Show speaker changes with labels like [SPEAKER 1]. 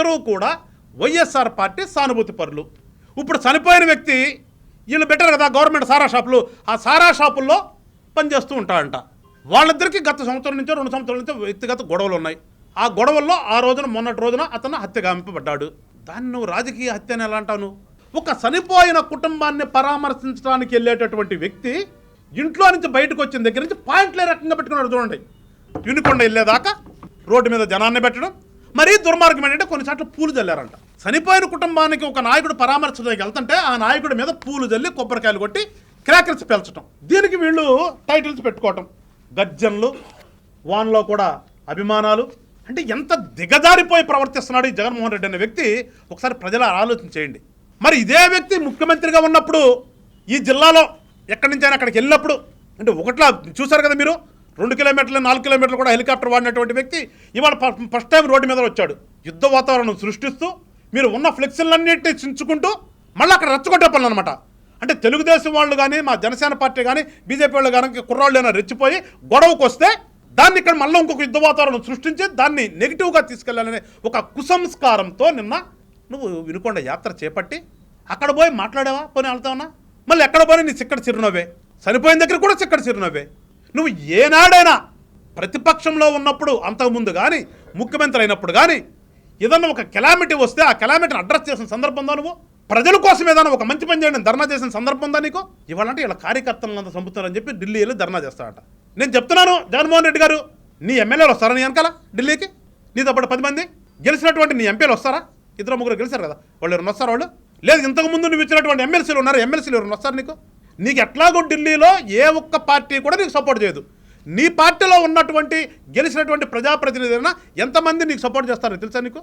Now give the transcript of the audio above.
[SPEAKER 1] వీళ్ళిద్దరూ కూడా వైఎస్ఆర్ పార్టీ సానుభూతి పరులు. ఇప్పుడు చనిపోయిన వ్యక్తి వీళ్ళు పెట్టారు కదా గవర్నమెంట్ సారా షాపులు ఆ సారా షాపుల్లో పనిచేస్తూ ఉంటాడంట. వాళ్ళిద్దరికీ గత సంవత్సరం నుంచో రెండు సంవత్సరాల నుంచో వ్యక్తిగత గొడవలు ఉన్నాయి. ఆ గొడవల్లో ఆ రోజున మొన్నటి రోజున అతను హత్యగామింపబడ్డాడు దాన్ని నువ్వు రాజకీయ హత్య అని ఎలా అంటావు ఒక చనిపోయిన కుటుంబాన్ని పరామర్శించడానికి వెళ్ళేటటువంటి వ్యక్తి ఇంట్లో నుంచి బయటకు వచ్చిన దగ్గర నుంచి పాయింట్లే రకంగా పెట్టుకున్నాడు చూడండి. యూనికొండ వెళ్ళేదాకా రోడ్డు మీద జనాన్ని పెట్టడం మరీ దుర్మార్గం ఏంటంటే కొన్నిసార్లు పూలు చల్లారంట చనిపోయిన కుటుంబానికి ఒక నాయకుడు పరామర్శడానికి వెళ్తుంటే ఆ నాయకుడి మీద పూలు చల్లి కొబ్బరికాయలు కొట్టి క్రాకర్స్ పెంచడం దీనికి వీళ్ళు టైటిల్స్ పెట్టుకోవటం. గర్జన్లు వాన్లో కూడా అభిమానాలు. అంటే ఎంత దిగజారిపోయి ప్రవర్తిస్తున్నాడు ఈ జగన్మోహన్ రెడ్డి అనే వ్యక్తి ఒకసారి ప్రజల ఆలోచన చేయండి. మరి ఇదే వ్యక్తి ముఖ్యమంత్రిగా ఉన్నప్పుడు ఈ జిల్లాలో ఎక్కడి నుంచైనా అక్కడికి వెళ్ళినప్పుడు అంటే ఒకట్లా చూసారు కదా మీరు రెండు కిలోమీటర్లు నాలుగు కిలోమీటర్లు కూడా హెలికాప్టర్ వాడినటువంటి వ్యక్తి ఇవాళ ఫ- ఫస్ట్ టైం రోడ్డు మీద వచ్చాడు. యుద్ధ వాతావరణం సృష్టిస్తూ మీరు ఉన్న ఫ్లెక్సీలన్నింటినీ చించుకుంటూ మళ్ళీ అక్కడ రెచ్చగొట్టే పనులు అనమాట అంటే తెలుగుదేశం వాళ్ళు కానీ మా జనసేన పార్టీ కానీ బీజేపీ వాళ్ళు కానీ కుర్రాళ్ళు అయినా రెచ్చిపోయి గొడవకు వస్తే దాన్ని ఇక్కడ మళ్ళీ ఇంకొక యుద్ధ వాతావరణం సృష్టించి దాన్ని నెగిటివ్గా తీసుకెళ్ళాలనే ఒక కుసంస్కారంతో నిన్న నువ్వు వినుకొండ యాత్ర చేపట్టి అక్కడ పోయి మాట్లాడావా? పోనీ వెళ్తావన్నా మళ్ళీ ఎక్కడ పోయి నీ చిక్కడ చిరునవ్వే. చనిపోయిన దగ్గర కూడా చిక్కడ చిరునవ్వే. నువ్వు ఏనాడైనా ప్రతిపక్షంలో ఉన్నప్పుడు అంతకుముందు కానీ ముఖ్యమంత్రి అయినప్పుడు కానీ ఏదన్నా ఒక కెలామిటీ వస్తే ఆ కెలామిటీని అడ్రస్ చేసిన సందర్భంలో నువ్వు? ప్రజల కోసం ఏదైనా ఒక మంచి పని చేయండి ధర్నా చేసిన సందర్భం ఉందా నీకు? ఇవాళంటే ఇలా కార్యకర్తలను అంతా చంపుతారని చెప్పి ఢిల్లీ వెళ్ళి ధర్నా చేస్తాడట నేను చెప్తున్నాను జగన్మోహన్ రెడ్డి గారు నీ ఎమ్మెల్యేలు వస్తారా నీ వెనకాల ఢిల్లీకి? నీతో పాటు పది మంది? గెలిచినటువంటి నీ ఎంపీలు వస్తారా? ఇద్దరు ముగ్గురు గెలిచారు కదా వాళ్ళు ఎవరు వస్తారా వాళ్ళు? లేదు ఇంతకు ముందు నువ్వు ఇచ్చినటువంటి ఎమ్మెల్సీలు ఉన్నారు ఎమ్మెల్సీలు ఎవరు వస్తారు నీకు? నీకు ఎట్లాగో ఢిల్లీలో ఏ ఒక్క పార్టీ కూడా నీకు సపోర్ట్ చేయదు. నీ పార్టీలో ఉన్నటువంటి గెలిచినటువంటి ప్రజాప్రతినిధులైనా ఎంతమంది నీకు సపోర్ట్ చేస్తారో? తెలుసా నీకు?